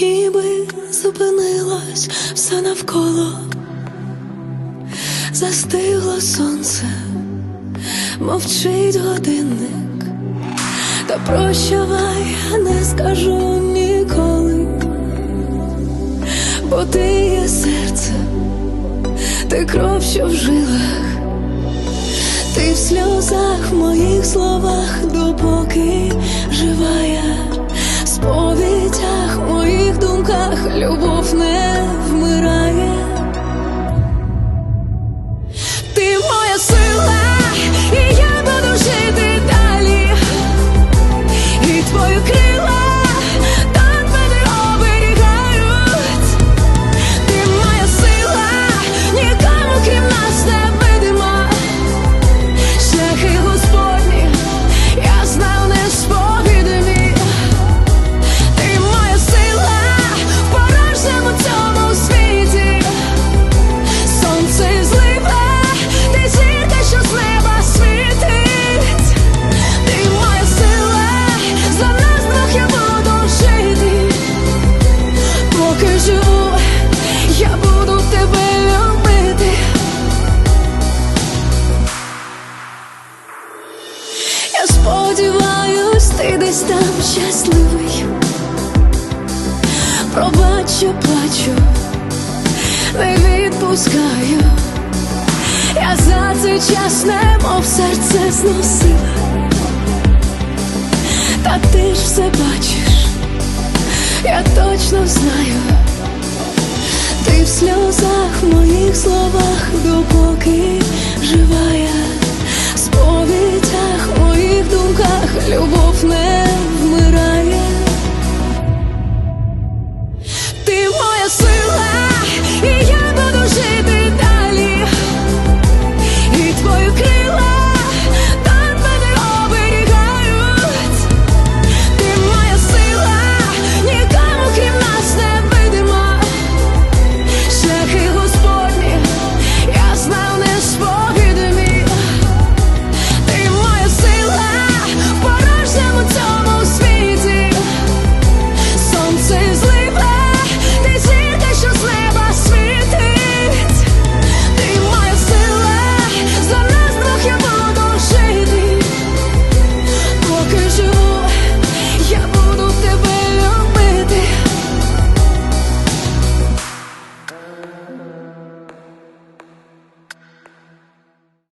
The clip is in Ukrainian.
Ніби зупинилось все навколо, застигло сонце, мовчить годинник, та прощавай не скажу ніколи, бо ти є серце, ти кров, що в жилах, ти в сльозах. відпускаю, я за цей час немов серце зносила, та ти ж все бачиш, я точно знаю, ти в сльозах, в моїх словах допоки жива в сповідях, в моїх думках любов не.